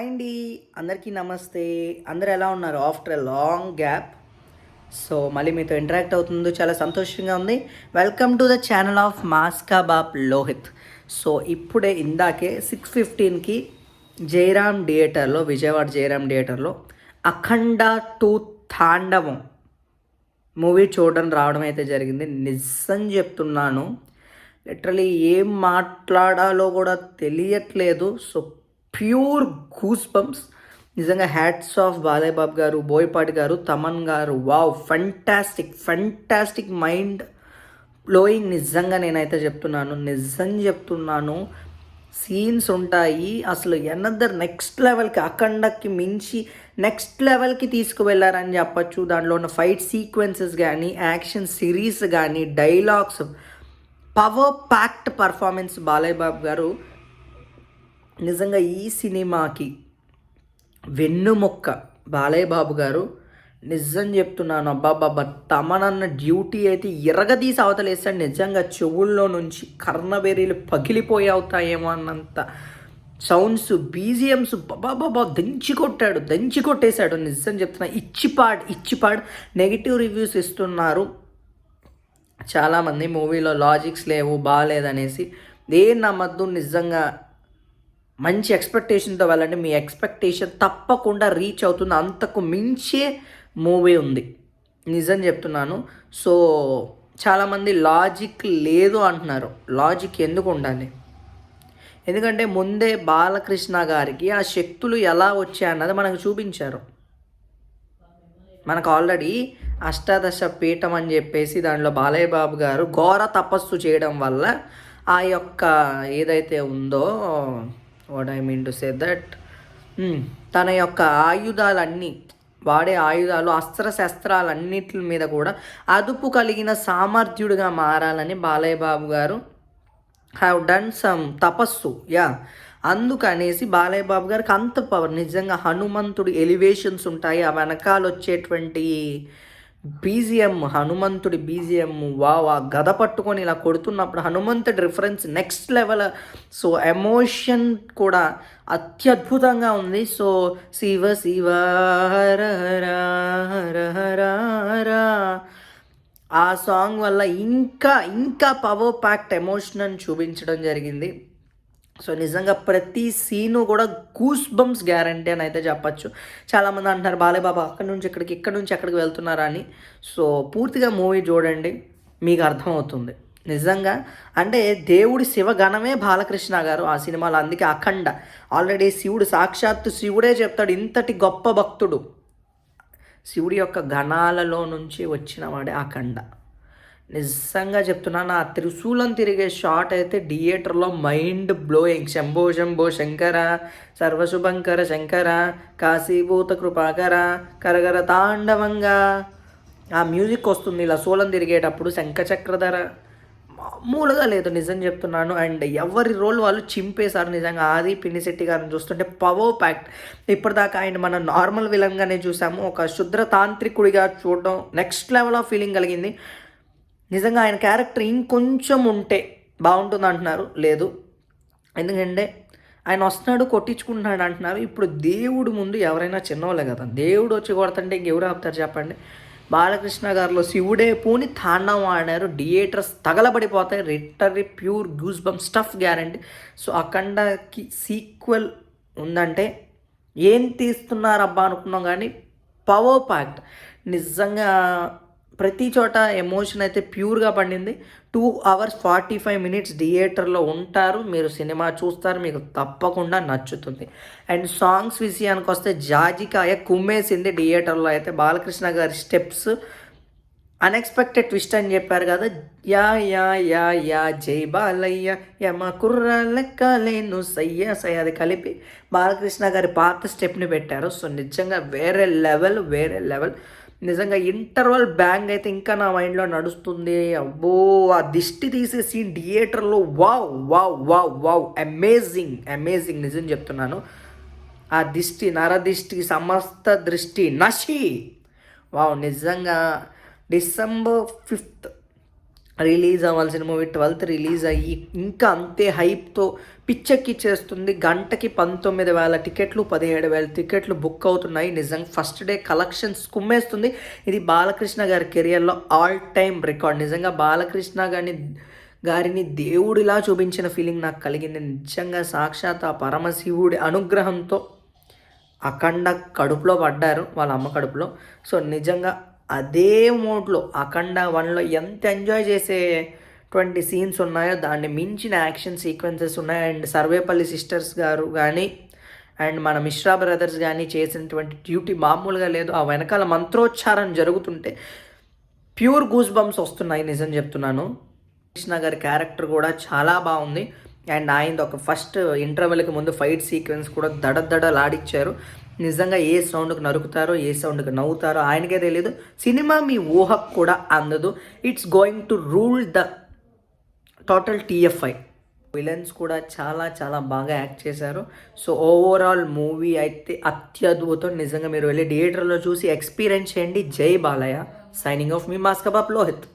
అండి. అందరికీ నమస్తే. అందరు ఎలా ఉన్నారు? After a long gap so మళ్ళీ మీతో ఇంటరాక్ట్ అవుతుందో చాలా సంతోషంగా ఉంది. Welcome to the channel of Maska Baap Lohith so ఇప్పుడే ఇందాకే సిక్స్ ఫిఫ్టీన్కి జయరామ్ థియేటర్లో విజయవాడ జయరామ్ థియేటర్లో అఖండ టూ తాండవం మూవీ చూడడం రావడం అయితే జరిగింది. నిజం చెప్తున్నాను. లిటరలీ ఏం మాట్లాడాలో కూడా తెలియట్లేదు. సో ప్యూర్ గూస్ బంప్స్ నిజంగా హ్యాట్స్ ఆఫ్ బాలయ్య బాబు గారు బోయపాటి గారు తమన్ గారు. Wow fantastic fantastic mind blowing నిజంగా నేనైతే చెప్తున్నాను. నిజం చెప్తున్నాను. సీన్స్ ఉంటాయి. అసలు ఎనదర్ నెక్స్ట్ లెవెల్కి అఖండకి మించి నెక్స్ట్ లెవెల్కి తీసుకువెళ్ళారని చెప్పచ్చు. దాంట్లో ఉన్న ఫైట్ సీక్వెన్సెస్ కానీ యాక్షన్ సిరీస్ కానీ dialogues power packed performance Balayya Babu గారు నిజంగా ఈ సినిమాకి వెన్నుమొక్క బాలయ్య బాబు గారు నిజం చెప్తున్నాను అబ్బాబాబా తమనన్న డ్యూటీ అయితే ఎరగదీసి అవతలేస్తాడు నిజంగా చెవుల్లో నుంచి కర్ణబెర్రీలు పగిలిపోయి అవుతాయేమో అన్నంత సౌండ్స్ బీజిఎమ్స్ బాబా దంచి కొట్టాడు దంచి కొట్టేశాడు. నిజం చెప్తున్నా ఇచ్చిపాడ్ ఇచ్చిపాడ్. నెగిటివ్ రివ్యూస్ ఇస్తున్నారు. చాలామంది మూవీలో లాజిక్స్ లేవు బాగాలేదనేసి. దేని నమ్మద్దు నిజంగా మంచి ఎక్స్పెక్టేషన్తో వెళ్ళండి. మీ ఎక్స్పెక్టేషన్ తప్పకుండా రీచ్ అవుతుంది. అంతకు మించే మూవీ ఉంది. నిజం చెప్తున్నాను. సో చాలామంది లాజిక్ లేదు అంటున్నారు. లాజిక్ ఎందుకు ఉండాలి? ఎందుకంటే ముందే బాలకృష్ణ గారికి ఆ శక్తులు ఎలా వచ్చాయన్నది మనకు చూపించారు. మనకు ఆల్రెడీ అష్టాదశ పీఠం అని చెప్పేసి దాంట్లో బాలయ్య బాబు గారు ఘోర తపస్సు చేయడం వల్ల ఆ యొక్క ఏదైతే ఉందో what I mean to say that తన యొక్క ఆయుధాలన్నీ వాడే ఆయుధాలు అస్త్ర శస్త్రాలన్నిటి మీద కూడా అదుపు కలిగిన సామర్థ్యుడిగా మారాలని బాలయ్య బాబు గారు హ్యావ్ డన్ సమ్ తపస్సు యా. అందుకనేసి బాలయ్య బాబు గారికి అంత పవర్ నిజంగా హనుమంతుడి ఎలివేషన్స్ ఉంటాయి ఆ వెనకాల వచ్చేటువంటి బీజిఎం హనుమంతుడి బీజిఎం వావ్ ఆ గద పట్టుకొని ఇలా కొడుతున్నప్పుడు హనుమంతుడి reference next level so emotion కూడా అత్యద్భుతంగా ఉంది. సో శివ శివ ఆ సాంగ్ వల్ల ఇంకా ఇంకా పవర్ ప్యాక్ట్ ఎమోషన్ చూపించడం జరిగింది. సో నిజంగా ప్రతి సీను కూడా గూస్ బంప్స్ గ్యారంటీ అని అయితే చెప్పచ్చు. చాలామంది అంటున్నారు బాలే బాబా అక్కడి నుంచి ఇక్కడికి ఇక్కడ నుంచి ఎక్కడికి వెళ్తున్నారా? అని. సో పూర్తిగా మూవీ చూడండి మీకు అర్థమవుతుంది. నిజంగా అంటే దేవుడి శివగణమే బాలకృష్ణ గారు ఆ సినిమాలో. అందుకే అఖండ. ఆల్రెడీ శివుడు సాక్షాత్తు శివుడే చెప్తాడు ఇంతటి గొప్ప భక్తుడు. శివుడి యొక్క గణాలలో నుంచి వచ్చిన వాడే అఖండ. నిజంగా చెప్తున్నాను ఆ త్రిశూలం తిరిగే షాట్ అయితే థియేటర్లో మైండ్ బ్లోయింగ్. శంభో శంభో శంకర సర్వశుభంకర శంకర కాశీభూత కృపాకర కరగర తాండవంగా. ఆ మ్యూజిక్ వస్తుంది ఇలా సూలం తిరిగేటప్పుడు శంఖచక్రధర మామూలుగా లేదు నిజం చెప్తున్నాను. అండ్ ఎవరి రోల్ వాళ్ళు చింపేశారు నిజంగా. ఆది పిన్నిశెట్టి గారిని చూస్తుంటే పవర్ ప్యాక్ట్. ఇప్పటిదాకా ఆయన మనం నార్మల్ విలన్గానే చూసాము. ఒక శుద్ర తాంత్రికుడిగా చూడడం నెక్స్ట్ లెవెల్ ఆఫ్ ఫీలింగ్ కలిగింది. నిజంగా ఆయన క్యారెక్టర్ ఇంకొంచెం ఉంటే బాగుంటుంది అంటున్నారు. లేదు. ఎందుకంటే ఆయన వస్తున్నాడు కొట్టించుకుంటున్నాడు అంటున్నారు. ఇప్పుడు దేవుడు ముందు ఎవరైనా చిన్నవాళ్ళే కదా. దేవుడు వచ్చి కొడతంటే ఇంకెవరు ఆపుతారు చెప్పండి? బాలకృష్ణ గారిలో శివుడే పూని తాండవం ఆడారు. థియేటర్స్ తగలబడిపోతాయి. రిటరీ pure goose bump stuff guarantee. So అఖండకి sequel ఉందంటే ఏం తీస్తున్నారబ్బా అనుకున్నాం కానీ పవర్ ప్యాక్ట్. నిజంగా ప్రతి చోట ఎమోషన్ అయితే ప్యూర్గా పండింది. Two hours forty five minutes థియేటర్లో ఉంటారు. మీరు సినిమా చూస్తారు. మీకు తప్పకుండా నచ్చుతుంది. అండ్ సాంగ్స్ విషయానికి వస్తే జాజికాయ కుమ్మేసింది థియేటర్లో అయితే. బాలకృష్ణ గారి స్టెప్స్. అన్ఎక్స్పెక్టెడ్ ట్విస్ట్ అని చెప్పారు కదా. యా యా యా యా జై బాలయ్య. యమ కుర్ర లెక్కలేను సయ్య సయ్య. అది కలిపి బాలకృష్ణ గారి పాత స్టెప్ని పెట్టారు. సో నిజంగా వేరే లెవెల్ వేరే లెవెల్. నిజంగా ఇంటర్వల్ బ్యాంగ్ అయితే ఇంకా నా మైండ్లో నడుస్తుంది. అబ్బో ఆ దిష్టి తీసే సీన్ థియేటర్లో wow wow wow wow amazing amazing నిజం చెప్తున్నాను. ఆ దిష్టి నరదిష్టి సమస్త దృష్టి నషి వావ్ నిజంగా డిసెంబర్ ఫిఫ్త్ రిలీజ్ అవ్వాల్సిన మూవీ ట్వెల్త్ రిలీజ్ అయ్యి ఇంకా అంతే హైప్తో పిచ్చెక్కిచ్చేస్తుంది గంటకి పంతొమ్మిది వేల టికెట్లు పదిహేడు వేల టికెట్లు బుక్ అవుతున్నాయి. నిజంగా ఫస్ట్ డే కలెక్షన్స్ కుమ్మేస్తుంది. ఇది బాలకృష్ణ గారి కెరియర్లో ఆల్ టైమ్ రికార్డ్. నిజంగా బాలకృష్ణ గారిని గారిని దేవుడిలా చూపించిన ఫీలింగ్ నాకు కలిగింది. నిజంగా సాక్షాత్ ఆ పరమశివుడి అనుగ్రహంతో అఖండ కడుపులో పడ్డారు వాళ్ళ అమ్మ కడుపులో. సో నిజంగా అదే మోడ్లో అఖండ వన్లో ఎంత ఎంజాయ్ చేసే ట్వంటీ సీన్స్ ఉన్నాయో దాన్ని మించిన యాక్షన్ సీక్వెన్సెస్ ఉన్నాయి. అండ్ సర్వేపల్లి సిస్టర్స్ గారు కానీ అండ్ మన మిశ్రా బ్రదర్స్ కానీ చేసినటువంటి డ్యూటీ మామూలుగా లేదు. ఆ వెనకాల మంత్రోచ్చారం జరుగుతుంటే ప్యూర్ గూస్ బంప్స్ వస్తున్నాయి నిజం చెప్తున్నాను. కృష్ణ గారి క్యారెక్టర్ కూడా చాలా బాగుంది. అండ్ ఆయనది ఒక ఫస్ట్ ఇంటర్వెల్కి ముందు ఫైట్ సీక్వెన్స్ కూడా దడదడలాడిచ్చారు. నిజంగా ఏ సౌండ్కి నరుకుతారో ఏ సౌండ్కి నవ్వుతారో ఆయనకే తెలియదు సినిమా మీ ఊహకు కూడా అందదు. It's going to rule the total TFI. Villains కూడా చాలా చాలా బాగా యాక్ట్ చేశారు. సో ఓవరాల్ మూవీ అయితే అత్యద్భుతం. నిజంగా మీరు వెళ్ళి థియేటర్లో చూసి ఎక్స్పీరియన్స్ చేయండి. జై బాలయ్య సైనింగ్ ఆఫ్ మీ మాస్కబాబ్ లోహిత్.